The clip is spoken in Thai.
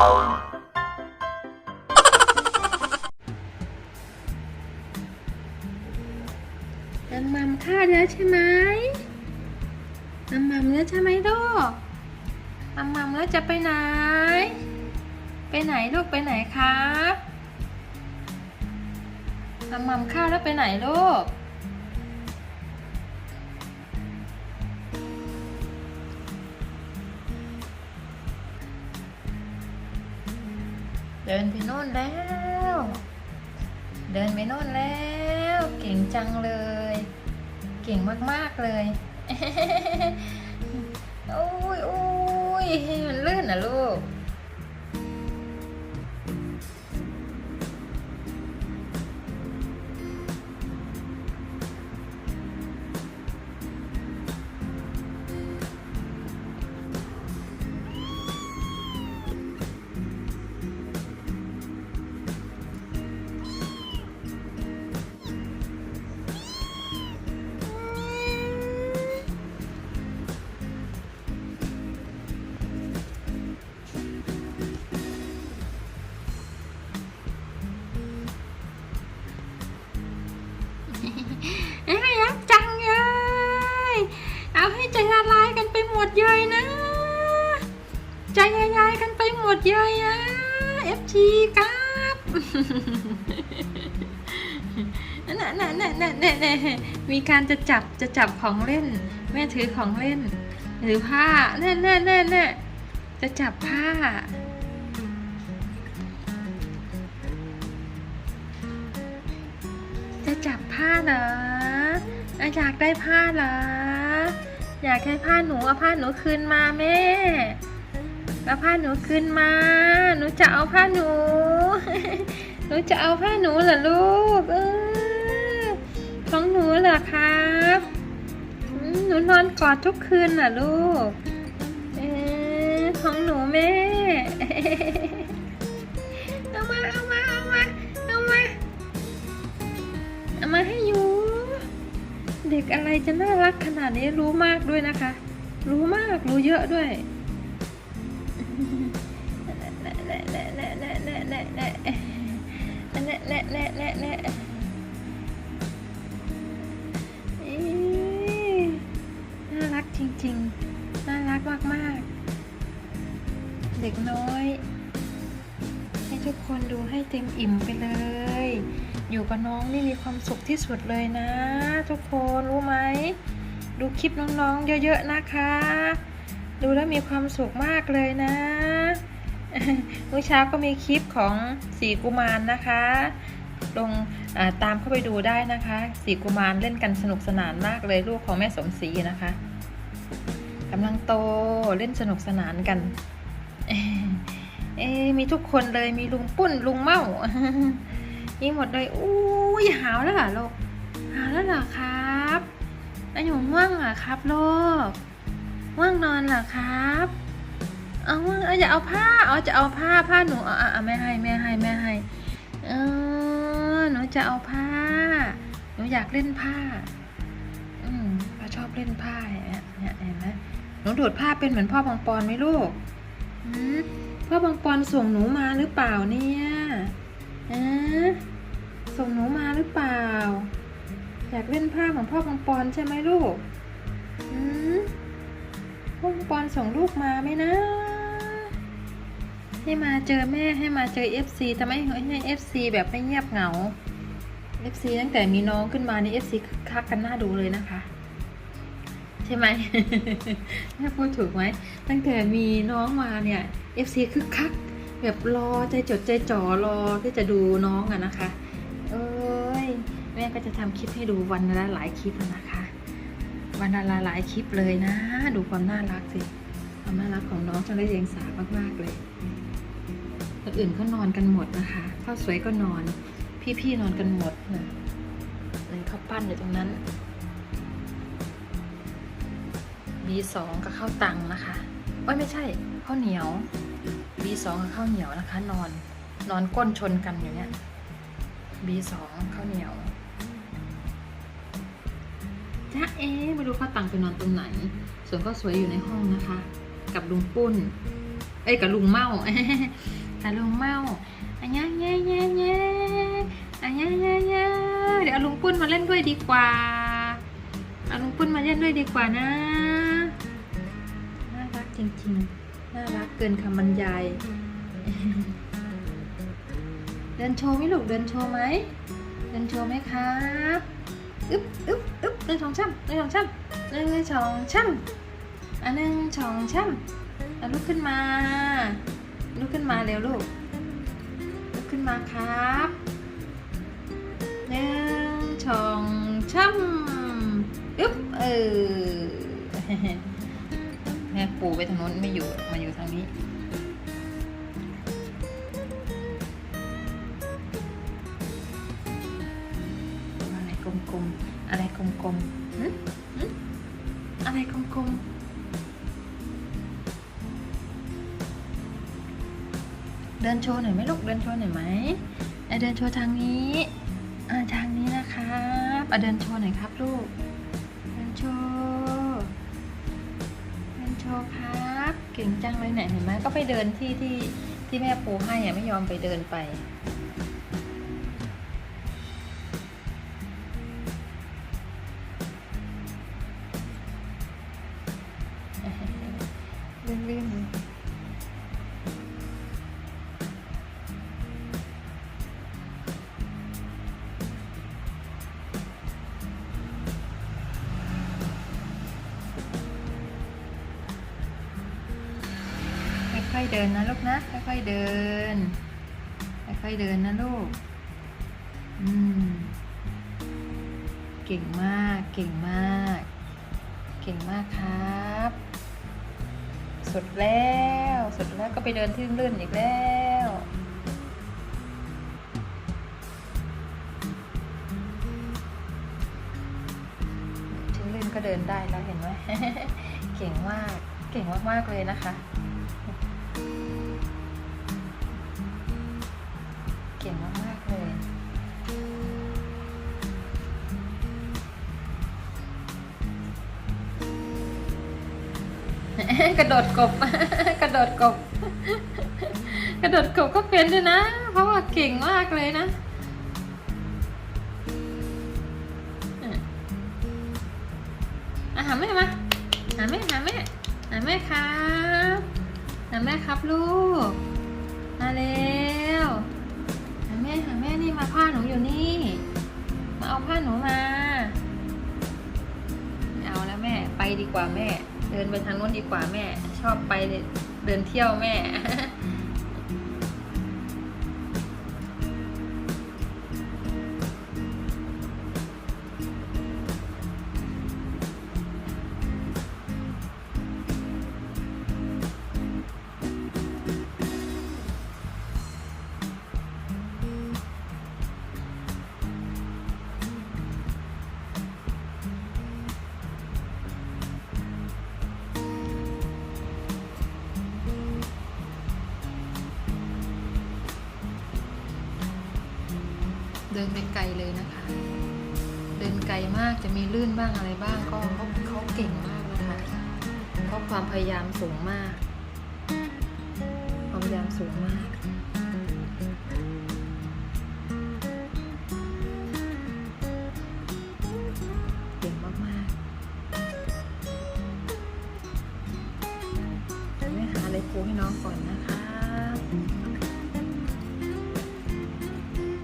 น้ำมัมฆ่าแล้วใช่ไหมน้ำมัมแล้วใช่ไหมลูกน้ำมัมแล้วจะไปไหน ไปไหนลูกไปไหนครับน้ำมัมฆ่าแล้วไปไหนลูก เดินไปโน่นแล้ว เดินไปโน่นแล้ว เก่งจังเลย เก่งมากๆเลยโอ้ยโอ้ยมันลื่นนะลูก เยนะเอฟทีครับนั่นน่ะนั่นน่ะน่ะน่ะมีการจะจับจะจับของเล่น แม่ถือของเล่น หรือผ้าน่แน่แน่แน่จะจับผ้าจะจับผ้าเหรออะอยากได้ผ้าเหรอ อยากได้ผ้าหนูเอาผ้าหนูคืนมาแม่ เอาผ้าหนูคืนมา หนูจะเอาผ้าหนู หนูจะเอาผ้าหนูเหรอลูก เออของหนูเหรอครับหนูนอนกอดทุกคืนเหรอลูก เออของหนูแม่ เอามาเอามาเอามาเอามาเอามาให้อยู่เด็กอะไรจะน่ารักขนาดนี้รู้มากด้วยนะคะ รู้มากรู้เยอะด้วย น่ารักจริงๆ น่ารักมากๆ เด็กน้อย ให้ทุกคนดูให้เต็มอิ่มไปเลย อยู่กับน้องนี่มีความสุขที่สุดเลยนะ ทุกคนรู้ไหม ดูคลิปน้องๆ เยอะๆนะคะ ดูแล้วมีความสุขมากเลยนะ เมื่อเช้าก็มีคลิปของสีกุมารนะคะ ลงตามเข้าไปดูได้นะคะ สีกุมารเล่นกันสนุกสนานมากเลยลูกของแม่สมศรีนะคะกำลังโตเล่นสนุกสนานกัน เอ๊มีทุกคนเลยมีลุงปุ้นลุงเมามีหมดเลยอู้ยหาวแล้วเหรอลูกหาวแล้วเหรอครับแล้วหนูง่วงเหรอครับลูกง่วงนอนเหรอครับ เอาง่วงเอาจะเอาผ้าเอาจะเอาผ้าผ้าหนูเอาเอาเอาไม่ให้ไม่ให้ไม่ให้เออหนูจะเอาผ้า หนูอยากเล่นผ้า อืมป้าชอบเล่นผ้าเนี่ยเห็นไหมหนูดูดผ้าเป็นเหมือนพ่อบางปอนไหมลูกอพ่อบางปอนส่งหนูมาหรือเปล่าเนี่ยฮะส่งหนูมาหรือเปล่า อยากเล่นผ้าของพ่อบางปอนใช่ไหมลูกอพ่อบางปอนส่งลูกมาไหมนะ ให้มาเจอแม่ให้มาเจอ FC ทำไมให้ FC แบบไม่เงียบเหงา FC ตั้งแต่มีน้องขึ้นมานี่ FC คึกคักกันหน้าดูเลยนะคะ ใช่ไหมแม่พูดถูกไหม ตั้งแต่มีน้องมาเนี่ย FC คึกคัก แบบรอใจจดใจจ่อรอที่จะดูน้องอะนะคะ เอ้ยแม่ก็จะทำคลิปให้ดูวันละหลายคลิปนะคะ วันละหลายคลิปเลยนะ ดูความน่ารักสิความน่ารักของน้องจังได้เรียงสามากๆเลย คนอื่นเขานอนกันหมดนะคะข้าวสวยก็นอน พี่ๆนอนกันหมดนะเลยข้าวปั้นอยู่ตรงนั้น B2 กับข้าวตังนะคะโอ้ยไม่ใช่ข้าวเหนียว B2 กับข้าวเหนียวนะคะ นอน นอนก้นชนกันอยู่เนี่ย B2 ข้าวเหนียวจ้าเอ๊ะไม่รู้ข้าวตังไปนอนตรงไหน ส่วนข้าวสวยอยู่ในห้องนะคะ กับลุงปุ้น เอ้ยกับลุงเมา กับลุงเมาอันยะแย่แย่แย่อันยะแย่แย่เดี๋ยวอาลุงปุ้นมาเล่นด้วยดีกว่าเอาลุงปุ้นมาเล่นด้วยดีกว่านะ น่ารักจริงๆ น่ารักเกินคำบรรยาย เดินโชว์ไหมลูกเดินโชว์ไหม เดินโชว์ไหมครับอึ๊บอึ๊บอึ๊บหนึ่งสองช่ำหนึ่งสองช่ำหนึ่งสองช่ำอันหนึ่งสองช่ำเอาลุกขึ้นมา ลุกขึ้นมาเร็วลูก ลุกขึ้นมาครับหนึ่งสองช่ำอึ๊บเออแม่ปูไปทางโน้นไม่อยู่มาอยู่ทางนี้อะไรกลมๆ อะไรกลมๆอะไรกลมๆ เดินโชว์หน่อยไหมลูกเดินโชว์หน่อยไหมอะเดินโชว์ทางนี้อ่าทางนี้นะครับอะเดินโชว์หน่อยครับลูก เดินโชว์เดินโชว์ครับ เก่งจังเลยไหนเห็นไหมก็ไปเดินที่ที่ที่แม่ปูให้อะไม่ยอมไปเดินไป อยๆเดินนะลูกนะ ค่อยๆเดิน ค่อยๆเดินนะลูก อืม เก่งมาก เก่งมาก เก่งมากครับ สุดแล้ว สุดแล้วก็ไปเดินที่ลื่นอีกแล้วที่ลื่นก็เดินได้แล้วเห็นไหม เก่งมาก เก่งมากๆเลยนะคะ กระโดดกบ กระโดดกบ กระโดดกบก็เป็นด้วยนะ เพราะว่าเก่งมากเลยนะอะหาแม่มาหาแม่หาแม่หาแม่ครับหาแม่ครับลูก มาเร็วหาแม่หาแม่นี่มาผ้าหนูอยู่นี่ มาเอาผ้าหนูมา ไปดีกว่าแม่ เดินไปทางโน้นดีกว่าแม่ ชอบไปเดินเที่ยวแม่ เดินไปไกลเลยนะคะ เดินไกลมากจะมีลื่นบ้างอะไรบ้างก็เขาเขาเก่งมากนะคะเขาความพยายามสูงมาก ความพยายามสูงมากเก่งมากๆเดี๋ยวแม่หาอะไรปูให้น้องก่อนนะ